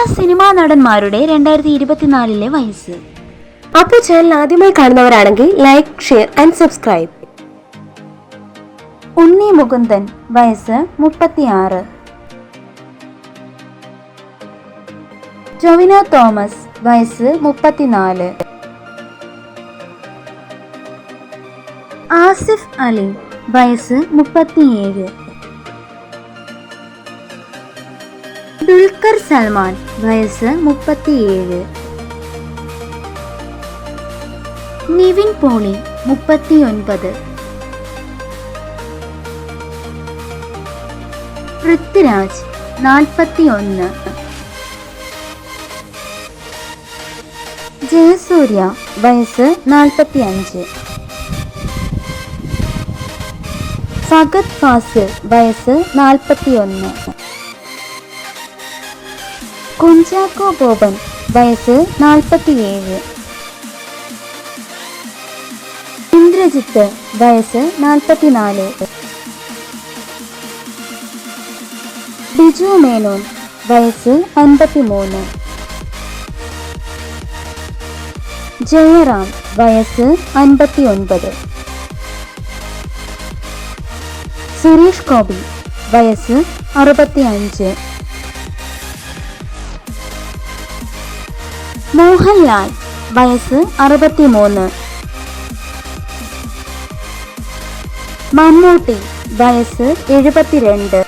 മലയാള cinema നടന്മാരുടെ രണ്ടായിരത്തി ഇരുപത്തിനാലിലെ വയസ്സ്. അപ്പോൾ ചാനൽ ആദ്യമായി കാണുന്നവരാണെങ്കിൽ like share and subscribe Unni Mukundan വയസ്സ് മുപ്പത്തിയാറ്. ജോവിന തോമസ് വയസ്സ് മുപ്പത്തിനാല്. ആസിഫ് അലി വയസ്സ് മുപ്പത്തിയേഴ്. ദുൽഖർ സൽമാൻ വയസ്സ് മുപ്പത്തിയേഴ്. നിവിൻ പോളി മുപ്പത്തിയൊൻപത്. പൃഥ്വിരാജ് നാൽപ്പത്തിയൊന്ന്. ജയസൂര്യ വയസ്സ് നാൽപ്പത്തിയഞ്ച്. ഫഗത് ഫാസിൽ വയസ്സ് നാൽപ്പത്തിയൊന്ന്. കുഞ്ചാക്കോ ബോബൻ വയസ്സ് നാൽപ്പത്തിയേഴ്. ഇന്ദ്രജിത്ത് വയസ്സ് നാൽപ്പത്തിനാല്. ബിജു മേനോൻ വയസ്സ് അൻപത്തിമൂന്ന്. ജയറാം വയസ്സ് അൻപത്തിയൊൻപത്. സുരേഷ് ഗോപി വയസ്സ് അറുപത്തിയഞ്ച്. മോഹൻലാൽ വയസ്സ് അറുപത്തിമൂന്ന്. മമ്മൂട്ടി വയസ്സ് എഴുപത്തിരണ്ട്.